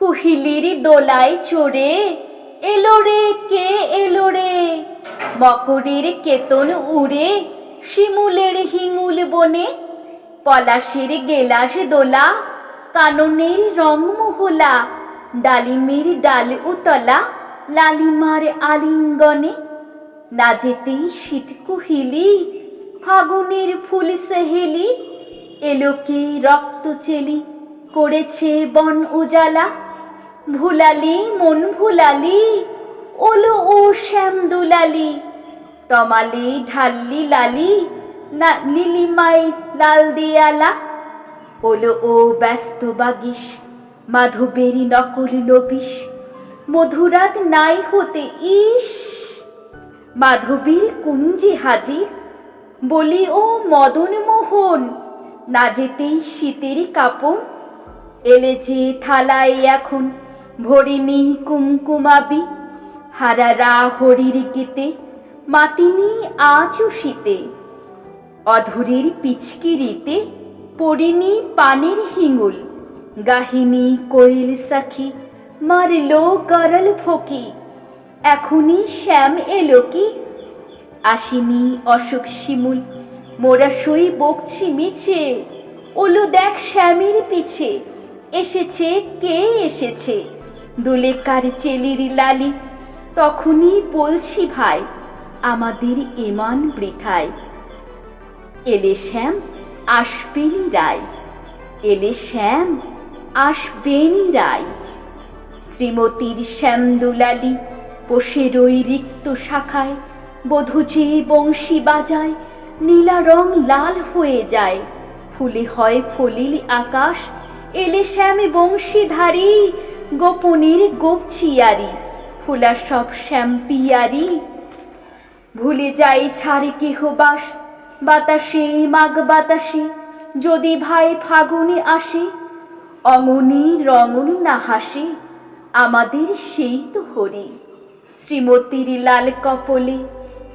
কুহিলির দোলায় চড়ে এলো রে, কে এলো রে? মকরের কেতন উড়ে শিমুলের হিঙুল বনে, পলাশের গেলাস দোলা, কাননের রং মোহলা, ডালিমের ডাল উতলা, লালিমার আলিঙ্গনে। না যেতেই শীত কুহিলি, ফাগুনের ফুল সেহেলি এলোকে রক্ত চেলি, করেছে বন উজালা। ভুলালি, মন ভুলালি, ওলো ও শ্যাম দুলালি। তমালি ঢাল্লি লালি, না নীলিমায় লাল দিয়ালা। ওলো ও ব্যস্ত বাগিস, মাধবেরই নকল নবিস মধুরাত নাই হতে ইস, মাধবীর কুঞ্জে হাজির। বলি, ও মদন মোহন, না যেতেই শীতের কাপড় এলে যে থালায় এখন ভরিনি কুমকুমাবি, হারারা হরির গীতে মাতিনি আজও শীতে। অধরের পিচকিরিতে পড়িনি পানের হিঙুল গাহিনী কোয়েল সাখী, মারলো গরল ফকি। এখনই শ্যাম এলো কি? আসিনি অশোক শিমুল, মোরা সই বকছি মিছে। ওলো দেখ শ্যামের পিছে, এসেছে কে এসেছে? দোলে কার চেলির লালি? তখনই বলছি ভাই, আমাদের ইমান বৃথায়। এলে শ্যাম, আসবেনি রায়। এলে শ্যাম, আসবেনি রায়। শ্রীমতীর শ্যাম দুলালি বসে রই রিক্ত শাখায়। বধূ যে বংশী বাজায়, নীলা রং লাল হয়ে যায়। ফুলে হয় ফলিল আকাশ, এলে শ্যামে বংশীধারী গোপনের গোপছিয়ারি ফুলা সব শ্যাম্পিয়ারি। ভুলে যাই ছাড়ে কেহ বাস, বাতাসে মাগ বাতাসে, যদি ভাই ফাগুনে আসে, অমনি রঙন না হাসে, আমাদের সেই তো হরি। শ্রীমতীর লাল কপলে,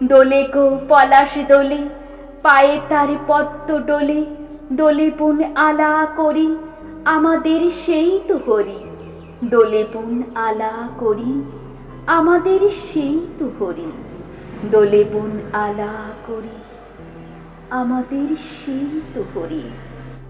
দোলে গো পলাশ দোলে, পায়ে তার পত্ত ডোলে, দোলে বোন আলা করি, আমাদের সেই তো হরি। দোলে বোন আলা করি, আমাদের সেই তুহরি হরি। দোলে আলা করি, আমাদের সেই তো হরি।